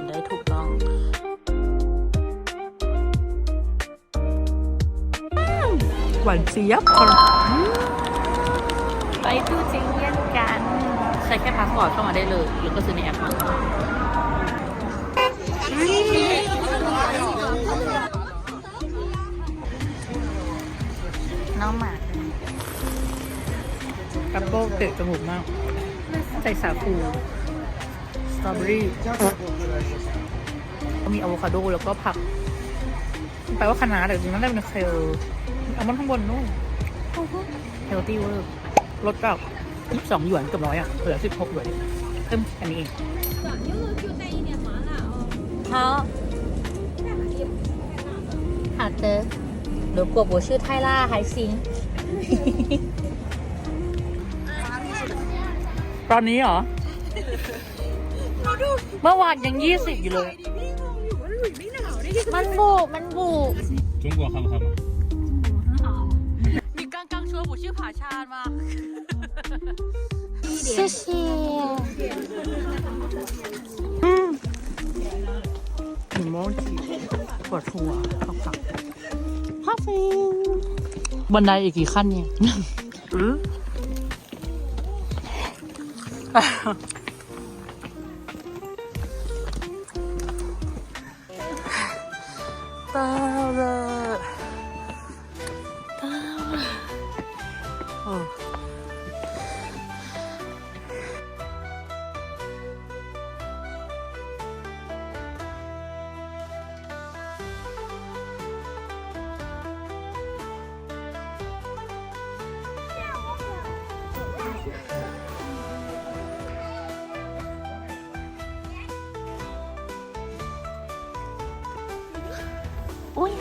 นได้ถูกต้องหวานเจี๊ยบไปดูจิงเยี่ยนกันใช้แค่พาสปอร์ตเข้ามาได้เลยหรือก็ซื้อในแอปมาน้องหมากัปโป้เตะจมูกมาก ใส่สาคูส รอเบอรี่ก็มีอะโวคาโดแล้วก็ผักแปลว่าคะน้าแต่จริงๆน่าจะเป็นเคลอามันข้างบนนู่นเฮลตี้เวอร์ลดจากยี่สองหยวนเกือบร้อยอะเหลือสิบหกหยวนเพิ่มอันนี้เองเขาหาเจอหรือกัวบัวชื่อไทล่าไฮซิงตอนนี้เหรอ เมื่อวานยังยี่สิบอยู่เลย มันบุมันบุ 中国好不好嘛？ มีกังกังชัวบุชื่อผาชาญมา谢谢อืมถึงโมจิปวดหัวเข้าฝักฮาฟิงบันไดอีกกี่ขั้นเนี่ยอือ อุ้ย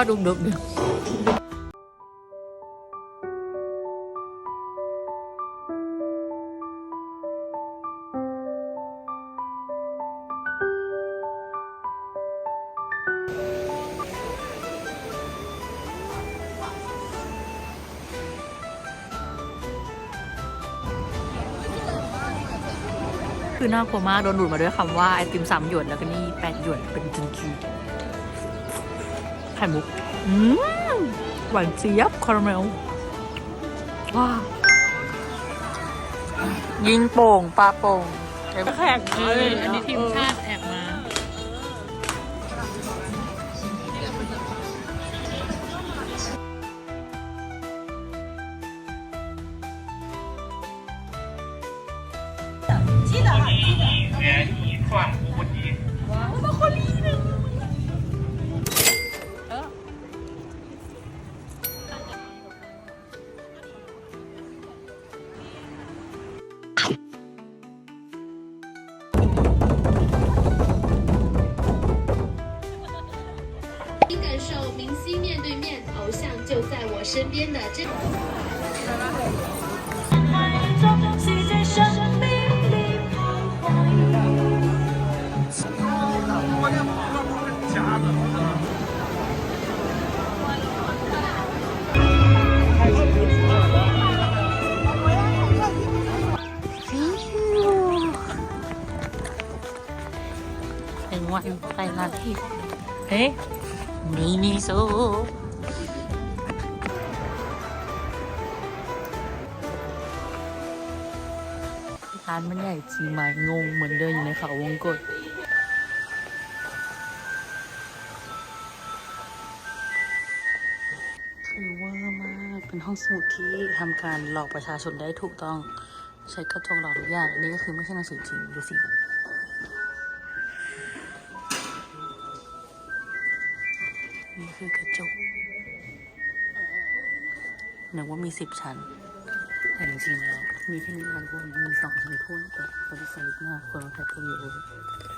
ก็ดุกดุกคือน่ากลัวมากโดนดูดมาด้วยคำว่าไอติมสามหยวนแล้วก็นี่แปดหยวนเป็นจุนจู ไข่มุกหวานเจี๊ยบคาราเมลว้ายิงโป่งปลาโป่งแขกเลยอันนี้ทีมชาติแอบมา ที่ไหนที่ 身边的这。哎，你你说。 ร้านมันใหญ่จริงไหมงงเหมือนเดินอยู่ในเขาวงกตคือเวอร์มากเป็นห้องสมุดที่ทำการหลอกประชาชนได้ถูกต้องใช้กระทงหลอกทุกอย่างอันนี้ก็คือไม่ใช่หนังสือจริงดูสินี่คือกระจกนึกว่ามีสิบชั้น แต่จริงๆแล้วมีแค่หนึ่งพันคนมีสองชั้นทุ่นแต่บริษัทมากคนมาแพ็คเพิ่มเยอะ